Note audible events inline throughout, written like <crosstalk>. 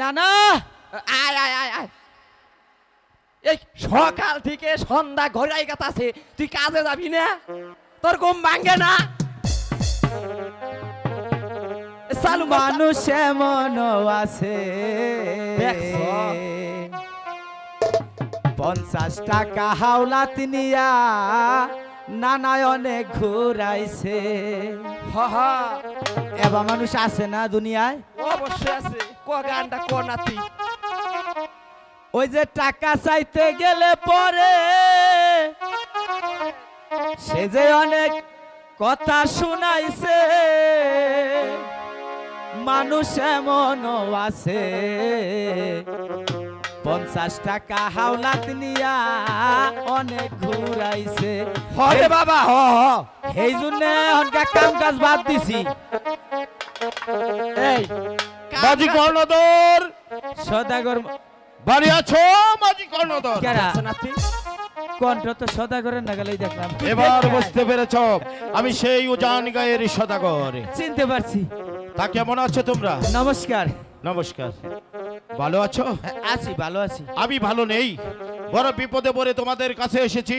না না আয় আয় আয় আয়। এই সকাল থেকে সন্ধ্যা ঘরাই আছে তুই কাজে যাবি না? তোর ঘুম ভাঙ্গে না? কর, মানুষ এমন আছে? পঞ্চাশ টাকা হাওলাত নিয়া নানায় অনেক ঘুরাইছে হ। এবার মানুষ আছে না দুনিয়ায়? অবশ্যই আছে। ক গানটা ক নাতি ওই যে টাকা চাইতে গেলে পরে সে যে অনেক কথা শুনাইছে মানুষ এমনও আছে। পঞ্চাশ টাকা হাওলাত নিয়া অনেক ঘুরাইছে। হরে বাবা হ এই জন্য অনকা কাম কাজ বাদ দিছি। এই মাঝি কর্ণধর। সদাগর বাড়ি আছো মাঝি কর্ণধর? কণ্ঠ তো সদাগরের নাগালেই দেখলাম। এবার বুঝতে পেরেছ আমি সেই উজান গায়ের সদাগর। চিনতে পারছি। তা কেমন আছো তোমরা? নমস্কার। নমস্কার। ভালো আছো? আছি ভালো আছি। আমি ভালো নেই। বড় বিপদে পড়ে তোমাদের কাছে এসেছি।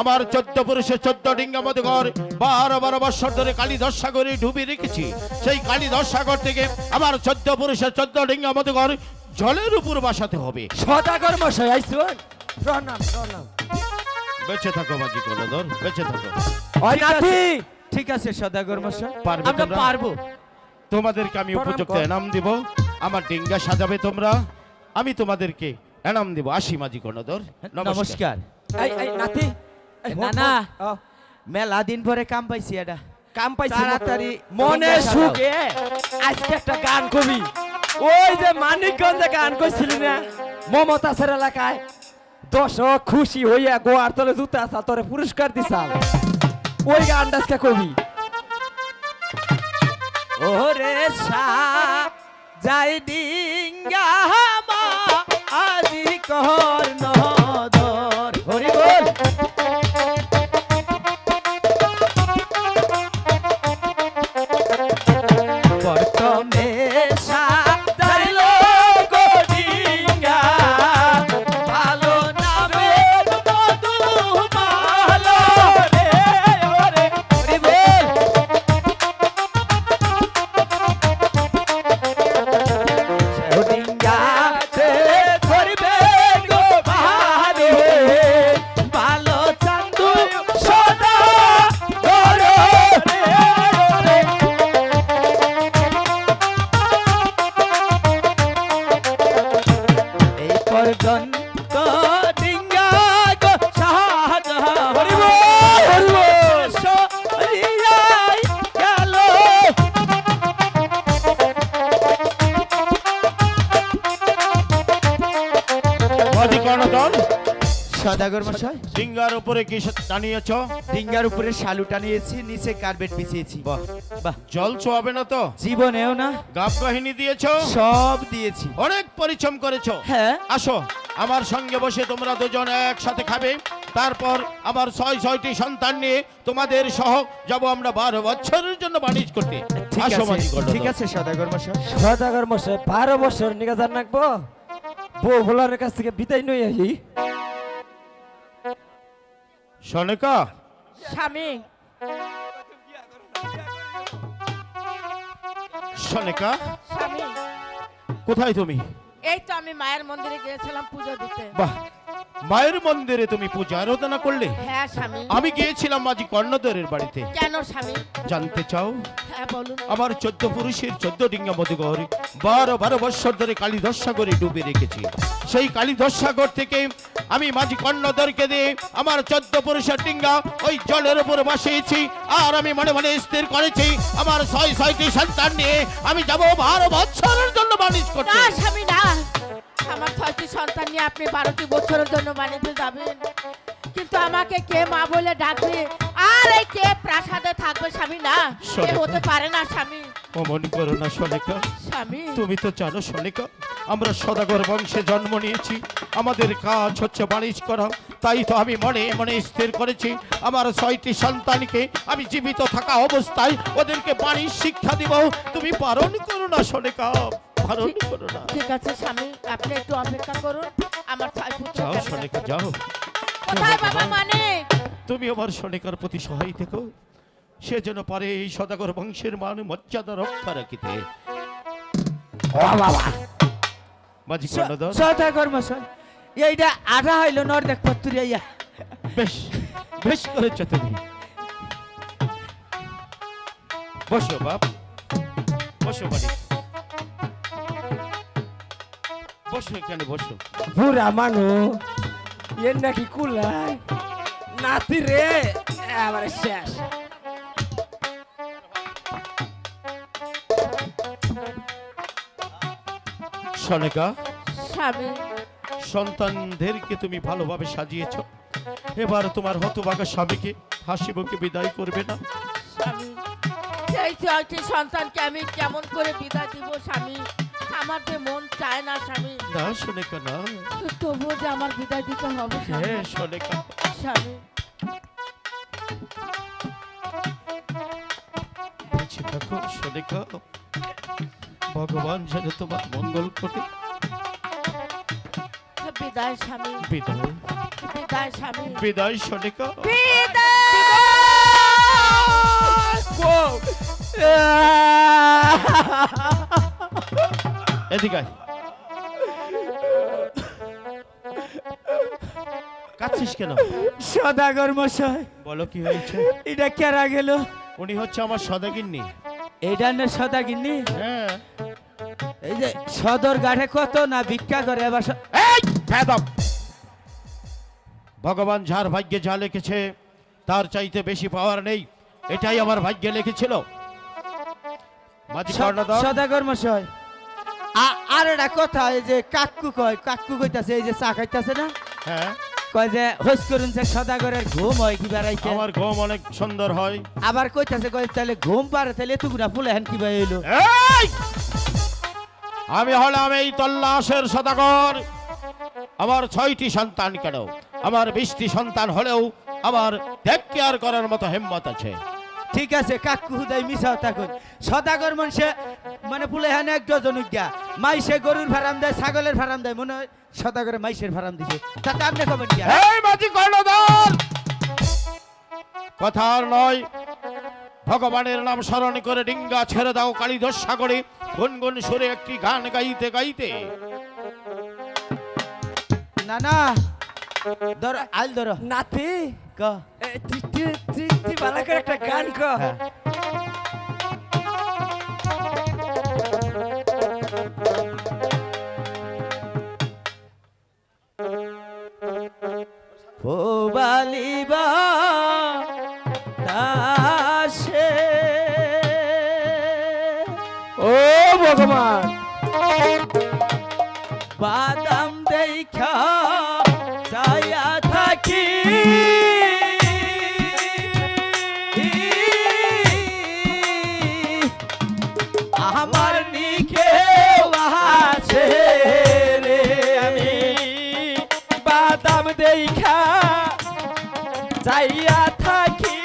আমার চোদ্দ পুরুষের চোদ্দ ডিঙ্গা মতো ঘর বারো বারো বৎসর ধরে কালীধর সাগরে ডুবি রেখেছি। সেই কালীধর সাগর থেকে আমার চোদ্দ পুরুষের চোদ্দ ডিঙ্গা মতো ঘর জলের উপর বাসাতে হবে। সদাগর মশাই আইসুন প্রণাম প্রণাম। বেঁচে থাকো মাঝি কর্ণধর বেঁচে থাকো। ঠিক আছে। সদাগর মশাই। পারবে আমরা পারব। তোমাদেরকে আমি উপযুক্ত এনাম দিব। আমার ডিঙ্গা সাজাবে তোমরা। আমি তোমাদেরকে এনাম দিব আসি মাঝি কর্ণধর। নমস্কার। নাতি না, মেলা দিন পরে কাম পাইছি এটা কাম পাইছি তাড়াতাড়ি মনে। সুখে আজকে একটা গান কবি। ওই যে মানিকগঞ্জে গান কইছিলি না? মমতাসের এলাকায় দর্শক খুশি হইয়া গোয়ার তলে জুতা আসা তোরে পুরস্কার দিছাল ওই গানটা আজকে কবি। ওরে সা যাই ডিঙ্গা মা আজি ডিঙ্গার উপরে কি টানিয়েছ? ডিঙ্গার উপরে শালুটা নিয়েছি নিচে কার্পেট বিছিয়েছি। বাহ। বাহ। জল ছোয়াবে না তো? জীবনেও না। গাব কাহিনী দিয়েছ? সব দিয়েছি। অনেক পরিশ্রম করেছ। হ্যাঁ। আসো আমার সঙ্গে বসে তোমরা দুজন একসাথে খাবে। তারপর আমার ছয় ছয়টি সন্তান নিয়ে তোমাদের সহ যাব আমরা বারো বছরের জন্য বাণিজ্য করতে। ঠিক আছে কর্ণধর। ঠিক আছে সদাগর মশাই। সদাগর মশাই বারো বছর নিকা জান রাখব বউ ভোলার কাছ থেকে বিদায় নই আহি। সনেকা? স্বামী। সনেকা? স্বামী। কোথায় তুমি? এই তো আমি মায়ের মন্দিরে গিয়েছিলাম পুজো দিতে। বাহ মায়ের মন্দিরে তুমি পূজা আরাধনা করলে? হ্যাঁ স্বামী। আমি গিয়েছিলাম মাঝি কর্ণধরের বাড়িতে। কেন স্বামী? জানতে চাও? হ্যাঁ বলুন। আমার চোদ্দ পুরুষের চোদ্দ ডিঙ্গা মধুঘর বারো বারো বৎসর ধরে কালীধর সাগরে ডুবে রেখেছি। সেই কালীধর সাগর থেকে আমি মাঝি কর্ণধরকে দিয়ে আমার চোদ্দ পুরুষের ডিঙ্গা ওই জলের উপর বসিয়েছি। আর আমি মনে মনে স্থির করেছি আমার ছয় ছয়টি সন্তান নিয়ে আমি যাব বারো বৎসরের জন্য বাণিজ করতে। স্বামী না আমার ছয়টি সন্তান নিয়ে আপনি বারোটি বছরের জন্য বাণিজ্য যাবেন। কিন্তু আমাকে কে মা বলে ডাকবে? আর এই কে প্রাসাদে থাকবে স্বামী? না শোনো। হতে পারে না স্বামী। অমন করো না সনেকা স্বামী। তুমি তো জানো সনিকা আমরা সদাগর বংশে জন্ম নিয়েছি। আমাদের কাজ হচ্ছে বাণিজ্য করা। তাই তো আমি মনে মনে স্থির করেছি। আমার ছয়টি সন্তানকে আমি জীবিত থাকা অবস্থায় ওদেরকে বাণিজ্য শিক্ষা দিব। তুমি পালন করো না সনিকা হরণ করো না। ঠিক আছে স্বামী আপনি একটু অপেক্ষা করুন। আমার পুত্র যাও সনিকা যাও। কোথায় বাবা মানে? তুমি আমার সনিকার প্রতি সহায় থেকো। সে যেন পারে এই সদাগর বংশের মান মর্যাদা রক্ষা রাখিতে। মাঝি কর্ণধর। সদাগর মশাই এইটা আধা হইল নর দেখ পত্তুরিয়া বেশ বেশ করেছ তুমি। বসো বাপ বসো বাড়ি বসো এখানে বসো। বুড়া মানু এর নাকি কুলাই নাতি রে এবারে শেষ। সনিকা স্বামী। সন্তানদেরকে তুমি ভালোভাবে সাজিয়েছ। এবার তোমার হতভাগা স্বামীকে হাসি মুখে বিদায় করবে না। স্বামী সেই ছয়টি সন্তানকে আমি কেমন করে বিদায় দিব স্বামী? আমার যে মন চায় না স্বামী। না সনিকা না তবুও যে আমার বিদায় দিতে হবে স্বামী। হ্যাঁ সনিকা স্বামী। বেঁচে থাকো সনিকা ভগবান যেন তোমার মঙ্গল করে। বিদায় স্বামী। বিদায়। বিদায় স্বামী। বিদায় সনিকা <laughs> এদিকে আয়। কাঁদছিস কেন? সদাগর মশাই। বলো কি হয়েছে? এটা কেরা গেল? উনি হচ্ছে আমার সদাগিন্নি। এইটা না সদাগিন্নি? হ্যাঁ। এই যে সদর গাঠে কত না ভিক্ষা করে এবার স- এই! ভগবান যার ভাগ্যে যা লিখেছে তার চাইতে বেশি পাওয়ার নেই। এটাই আমার ভাগ্যে লিখেছিল। মাঝি কর্ণধর সদাগর মশাই। আর একটা কথা এই যে কাকু কয় কাকু কইতাছে এই যে চা খাইতাছে না? হ্যাঁ। কয় যে হোস করুন যে সদাগরের ঘুম হয় কি বেড়াইছে? আমার ঘুম অনেক সুন্দর হয়। আবার কইতাছে কয় তাহলে ঘুম পারে তাহলে এতগুলা ফুলে হেন কি এই! আমি হলাম এই তল্লাশের সদাগর। আমার ছয়টি সন্তান কেন? আমার বিশটি সন্তান হলেও আমার টেক কেয়ার করার মতো হিম্মত আছে। ঠিক আছে কাকু হুদাই মিশাও থাকুন সদাগর মানুষে মানে ফুলে হেন এক ডজন উজ্ঞা মাইসে গরুর ফার্ম দেয় ছাগলের ফার্ম দেয় মনে হয় সদাগরে মাইসের ফার্ম দিছে। তাতে আপনি কবেন কি এই মাঝি কর্ণধর! কথা আর নয়। ভগবানের নাম স্মরণ করে ডিঙ্গা ছেড়ে দাও কালীধর সাগরে। গুনগুন সুরে একটি গান গাইতে গাইতে। না না। ধরো আল ধরো। নাতি। ক। এ, তুই তুই তুই তুই করে একটা গান কর বাদাম দেখা থাকি। আমার নিখে আছে রে আমি। বাদাম দেখা যাইয়া থাকি।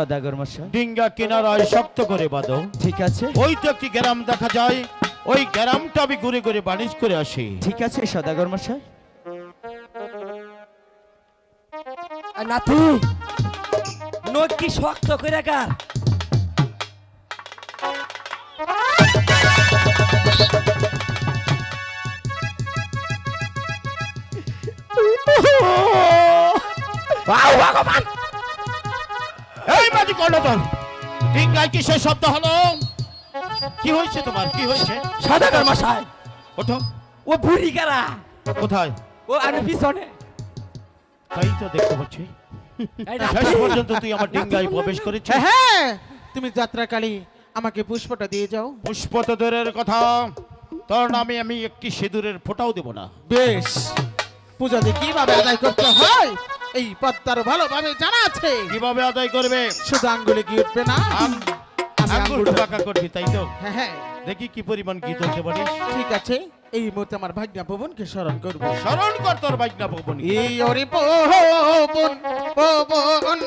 সদাগর মশাই ডিঙ্গা কিনারায় শক্ত করে বাঁধো। ঠিক আছে। ওই তো একটি গ্রাম দেখা যায়। ওই গ্রামটা আমি ঘুরে ঘুরে বাণিজ্য করে আসি। ঠিক আছে সদাগর মশাই কি শক্ত করে কার? ভগবান! মাঝি কর্ণধর ডিঙ্গায় কিসের শব্দ হলো? কি হয়েছে তোমার? কি হয়েছে? সদাগর মশাই। ওঠো। ও বুড়ি কারা? কোথায়? ও আমি পিছনে। তাই তো দেখতে পাচ্ছি। শেষ পর্যন্ত তুই আমার ডিঙ্গায় প্রবেশ করেছিস। হ্যাঁ হ্যাঁ। তুমি যাত্রাকালী আমাকে পুষ্পটা দিয়ে যাও। পুষ্পতদের কথা। তোর নামে আমি একটি সিঁদুরের ফোঁটাও দেব না। বেশ। পূজা যে কীভাবে আদায় করতে হয়? এই পদ্মার ভালোভাবে জানা আছে। কীভাবে আদায় করবে? শুধু আঙ্গুলে কি উঠবে না? আঙ্গুল করবি তাই তো? হ্যাঁ হ্যাঁ। দেখি কি পরিমাণ ঠিক আছে এই মুহূর্তে আমার ভাগ্না পবনকে স্মরণ করব। স্মরণ কর তোর ভবন এই ওরে পবন পবন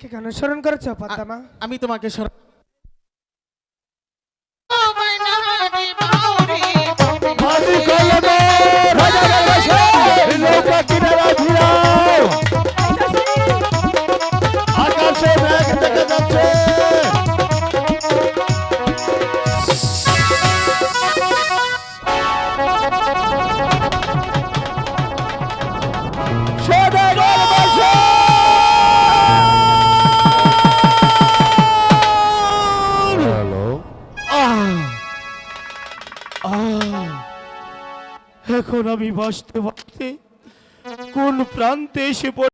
আমাকে কেন স্মরণ করেছ পাতামা আমি তোমাকে স্মরণ বাঁচতে বাঁচতে কোন প্রান্তে এসে